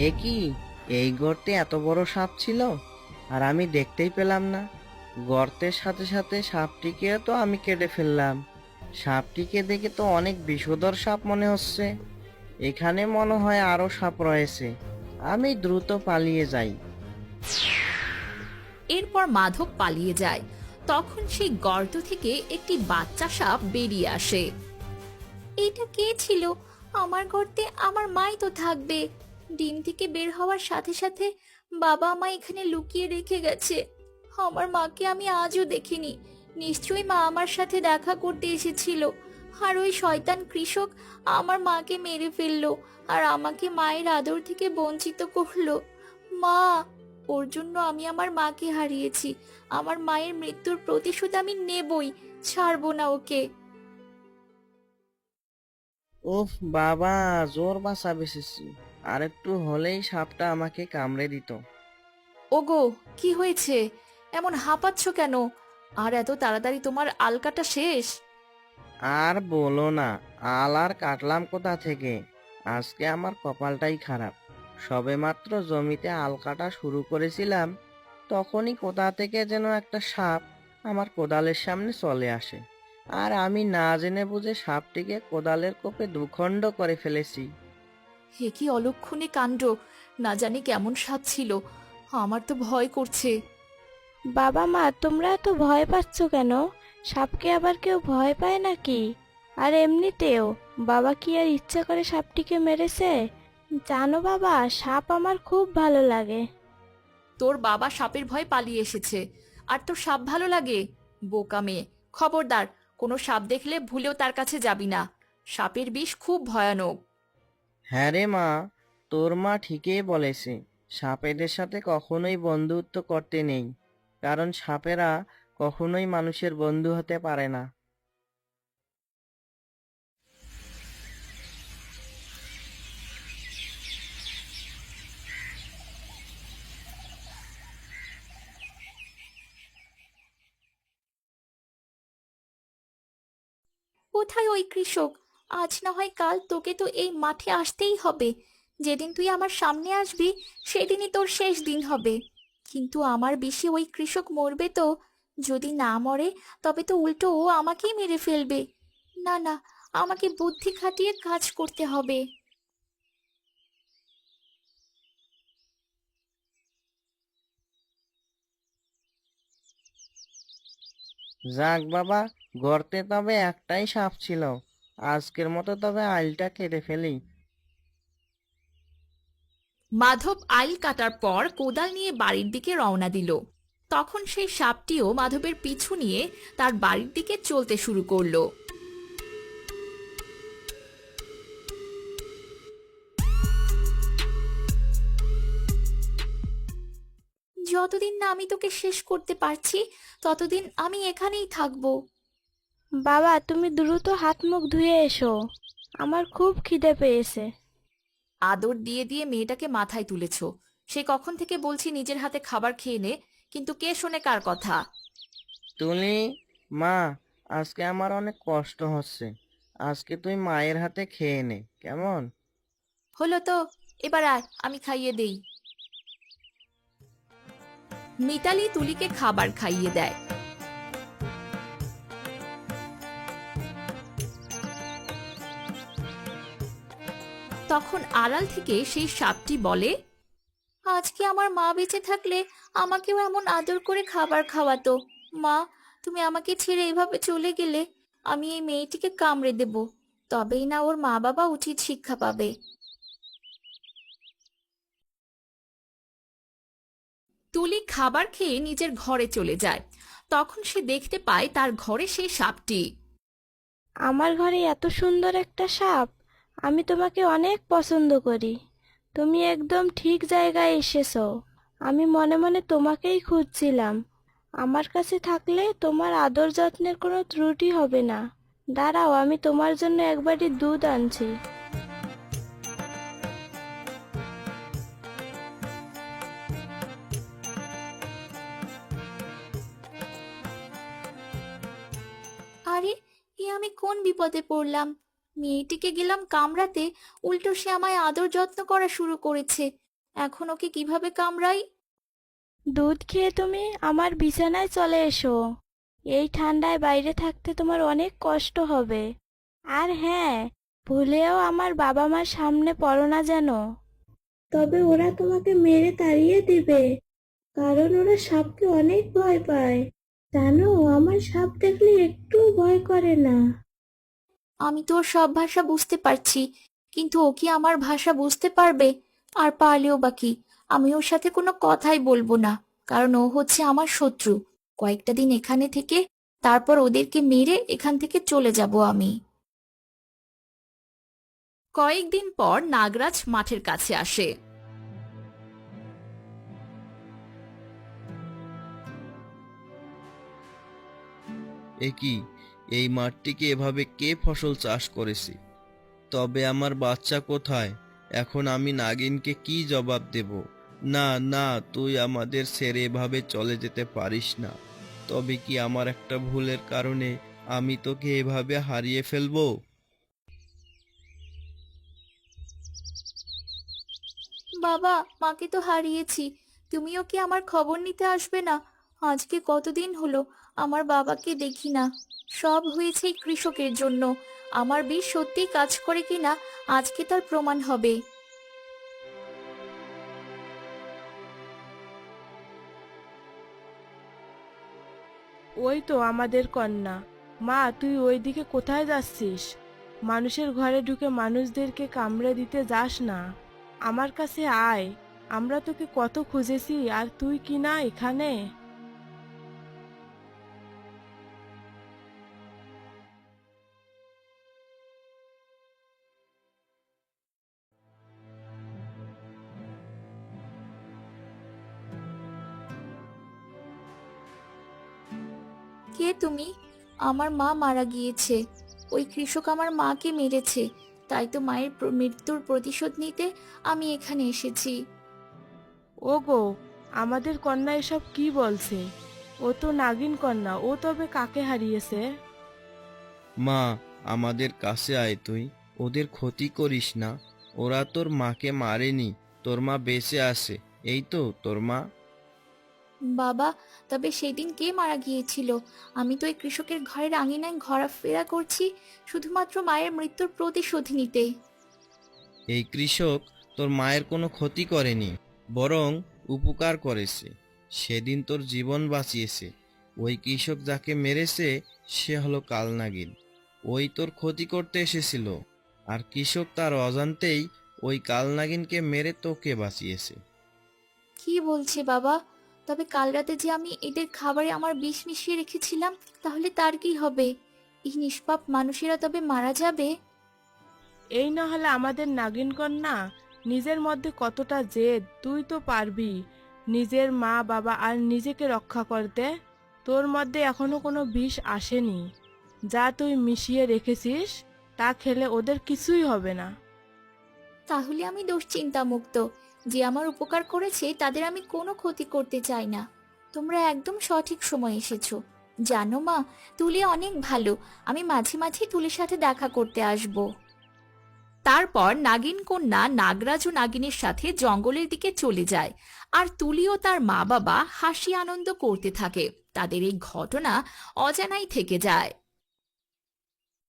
এ কি? এই গর্তে এত বড় সাপ ছিল? আর আমি দেখতেই পেলাম না। গর্তের সাথে সাথে সাপটিকে তো আমি কেটে ফেললাম। সাপটিকে দেখে তো অনেক বিষধর সাপ মনে হচ্ছে। এখানে মনে হয় আরও সাপ রয়েছে। আমি দ্রুত পালিয়ে যাই। এরপর মাধব পালিয়ে যায়। তখন সেই গর্ত থেকে একটি বাচ্চা সাপ বেরিয়ে আসে। এটা কে ছিল? আমার গর্তে আমার মাই তো থাকবে। ডিম থেকে বের হওয়ার সাথে সাথে বাবা মা এখানে লুকিয়ে রেখে গেছে। আমার মাকে আমি আজও দেখিনি। নিশ্চয়ই মা আমার সাথে দেখা করতে এসেছিল। আর ওই শয়তান কৃষক আমার মাকে মেরে ফেলল আর আমাকে মায়ের আদর থেকে বঞ্চিত করল। মা, ওর জন্য আমি আমার মাকে হারিয়েছি। আমার মায়ের মৃত্যুর প্রতিশোধ আমি নেবই, ছাড়বো না ওকে। ওফ বাবা, জোর বাসা বেসেছি আর একটু হলেই সাপটা আমাকে কামড়ে দিত। ওগো কি হয়েছে? এমন হাঁপাচ্ছ কেন? আর এত তাড়াতাড়ি তোমার আলকাটা শেষ? আর বলো না আল আর কাটলাম কোথা থেকে? আজকে আমার কপালটাই খারাপ। সবেমাত্র জমিতে আল কাটা শুরু করেছিলাম তখনই কোথা থেকে যেন একটা সাপ আমার কোদালের সামনে চলে আসে। আর আমি না জেনে বুঝে সাপটিকে কোদালের কোপে দুখণ্ড করে ফেলেছি। হে কি অলক্ষণে কাণ্ড? না জানি কেমন স্বাদ ছিল। আমার তো ভয় করছে। বাবা মা তোমরা এত ভয় পাচ্ছ কেন? সাপকে আবার কেউ ভয় পায় নাকি? আর এমনিতেও বাবা কি আর ইচ্ছা করে সাপটিকে মেরেছে? জানো বাবা সাপ আমার খুব ভালো লাগে। তোর বাবা সাপের ভয় পালিয়ে এসেছে। আর তোর সাপ ভালো লাগে? বোকা মেয়ে খবরদার কোনো সাপ দেখলে ভুলেও তার কাছে যাবি না। সাপের বিষ খুব ভয়ানক। হ্যাঁ রে মা, তোর মা ঠিকই বলেছে, সাপেদের সাথে কখনোই বন্ধুত্ব করতে নেই, কারণ সাপেরা কখনোই মানুষের বন্ধু হতে পারে না। কোথায় ওই কৃষক? আজ না হয় কাল তোকে তো এই মাঠে আসতেই হবে। যেদিন তুই আমার সামনে আসবি, সেদিনই তোর শেষ দিন হবে। কিন্তু আমার বেশি ওই কৃষক মরবে তো। যদি না মরে, তবে তো উল্টো ও আমাকেই মেরে ফেলবে। না না, আমাকে বুদ্ধি খাটিয়ে কাজ করতে হবে। যাক বাবা, গর্তে তবে একটাই সাপ ছিল। আজকের মতো তবে আইলটা কেটে ফেলি। মাধব আইল কাটার পর কোদাল নিয়ে বাড়ির দিকে রওনা দিল। তখন সেই সাপটিও মাধবের পিছু নিয়ে তার বাড়ির দিকে চলতে শুরু করল। যতদিন না আমি তোকে শেষ করতে পারছি, ততদিন আমি এখানেই থাকব। বাবা তুমি দ্রুত হাত মুখ ধুয়ে এসো। আমার খুব খিদে পেয়েছে। আদর দিয়ে দিয়ে মেয়েটাকে মাথায় তুলেছ। সে কখন থেকে বলছি নিজের হাতে খাবার খেয়ে নে কিন্তু কে শোনে কার কথা? তুলি মা আজকে আমার অনেক কষ্ট হচ্ছে। আজকে তুই মায়ের হাতে খেয়ে নে কেমন? হলো তো এবার আয় আমি খাইয়ে দেই। মিতালি তুলিকে খাবার খাইয়ে দেয়। তখন আড়াল থেকে সেই সাপটি বলে, আজকে আমার মা বেঁচে থাকলে আমাকেও এমন আদর করে খাবার খাওয়াতো। মা, তুমি আমাকে ছেড়ে এভাবে চলে গেলে আমি এই মেয়েটিকে কামড়ে দেব। তবেই না ওর মা বাবা উচিত শিক্ষা পাবে। তুলি খাবার খেয়ে নিজের ঘরে চলে যায়। তখন সে দেখতে পায় তার ঘরে সেই সাপটি। আমার ঘরে এত সুন্দর একটা সাপ। আমি তোমাকে অনেক পছন্দ করি। তুমি একদম ঠিক জায়গায় এসেছ। আমি মনে মনে তোমাকেই খুঁজছিলাম। আমার কাছে থাকলে তোমার আদর যত্নের কোনো ত্রুটি হবে না। দাঁড়াও, আমি তোমার জন্য একবারই দুধ আনছি। আরে, এ আমি কোন বিপদে পড়লাম? মেয়েটিকে গেলাম কামড়াতে উল্টো সে আমায় আদর যত্ন করা শুরু করেছে। এখন ওকে কীভাবে কামড়াই? দুধ খেয়ে তুমি আমার বিছানায় চলে এসো। এই ঠান্ডায় বাইরে থাকতে তোমার অনেক কষ্ট হবে। আর হ্যাঁ ভুলেও আমার বাবা মার সামনে পড়ো না যেন। তবে ওরা তোমাকে মেরে তাড়িয়ে দিবে কারণ ওরা সাপকে অনেক ভয় পায়। জানো আমার সাপ দেখলে একটু ভয় করে না। আমি তো সব ভাষা বুঝতে পারছি, কিন্তু ও কি আমার ভাষা বুঝতে পারবে? আর পারলেও বা কি? আমি ওর সাথে কোনো কথাই বলব না, কারণ ও হচ্ছে আমার শত্রু। কয়েকটা দিন এখানে থেকে তারপর ওদেরকে মেরে এখান থেকে চলে যাব আমি। কয়েকদিন পর নাগরাজ মাঠের কাছে আসে। এ কি? এই মাঠটিকে এভাবে কে ফসল চাষ করেছে? তবে আমার বাচ্চা কোথায়? এখন আমি নাগিনকে কি জবাব দেব? না না, তুই আমাদের ছেড়ে এভাবে চলে যেতে পারিস না। তবে কি আমার একটা ভুলের কারণে আমি তোকে এভাবে হারিয়ে ফেলব? বাবা, মাকে তো হারিয়েছি। তুমিও কি আমার খবর নিতে আসবে না? আজকে কতদিন হলো? আমার বাবাকে দেখি না। সব হয়েছে কৃষকের জন্য। আমার বিষ সত্যিই কাজ করে কিনা, আজকে তার প্রমাণ হবে। ওই তো আমাদের কন্যা। মা, তুই ওইদিকে কোথায় যাচ্ছিস? মানুষের ঘরে ঢুকে মানুষদেরকে কামড়ে দিতে যাস না। আমার কাছে আয়। আমরা তোকে কত খুঁজেছি, আর তুই কি না এখানে? কে তুমি? আমার মা মারা গিয়েছে। ওই কৃষক আমার মাকে মেরেছে। তাই তো মায়ের প্র- মৃত্যুর প্রতিশোধ নিতে আমি এখানে এসেছি। ওগো আমাদের কন্যা এসব কি বলছে? ও তো নাগিন কন্যা ও তবে কাকে হারিয়েছে? মা আমাদের কাছে আয় তুই। ওদের ক্ষতি করিস না। ওরা তোর মাকে মারেনি তোর মা বেঁচে আছে। এই তো তোর মা। বাবা তবে সেদিন কে মারা গিয়েছিল? আমি তো এই কৃষকের ঘরের আঙিনায় ঘোরাফেরা করছি শুধুমাত্র মায়ের মৃত্যুর প্রতিশোধ নিতে। এই কৃষক তোর মায়ের কোনো ক্ষতি করেনি বরং উপকার করেছে। সেদিন তোর জীবন বাঁচিয়েছে। ওই কৃষক যাকে মেরেছে সে হলো কালনাগিন। ওই তোর ক্ষতি করতে এসেছিল। আর কৃষক তার অজান্তেই ওই কালনাগিনকে মেরে তোকে বাঁচিয়েছে। কি বলছে বাবা? তবে কাল রাতে যে আমি এদের খাবারে আমার বিষ মিশিয়ে রেখেছিলাম তাহলে তার কি হবে? এই নিষ্পাপ মানুষেরা তবে মারা যাবে। এই না হলে আমাদের নাগিন কন্যা নিজের মধ্যে কতটা জেদ তুই তো পারবি। নিজের মা বাবা আর নিজেকে রক্ষা করতে। তোর মধ্যে এখনও কোনো বিষ আসেনি। যা তুই মিশিয়ে রেখেছিস তা খেলে ওদের কিছুই হবে না। তাহলে আমি দুশ্চিন্তা মুক্ত যে আমার উপকার করেছে, তাদের আমি কোনো ক্ষতি করতে চাই না। তোমরা একদম সঠিক সময় এসেছ। জানো মা, তুলি অনেক ভালো। আমি মাঝে মাঝে তুলির সাথে দেখা করতে আসব। তারপর নাগিন কন্যা নাগরাজ ও নাগিনের সাথে জঙ্গলের দিকে চলে যায়। আর তুলি ও তার মা বাবা হাসি আনন্দ করতে থাকে। তাদের এই ঘটনা অজানাই থেকে যায়।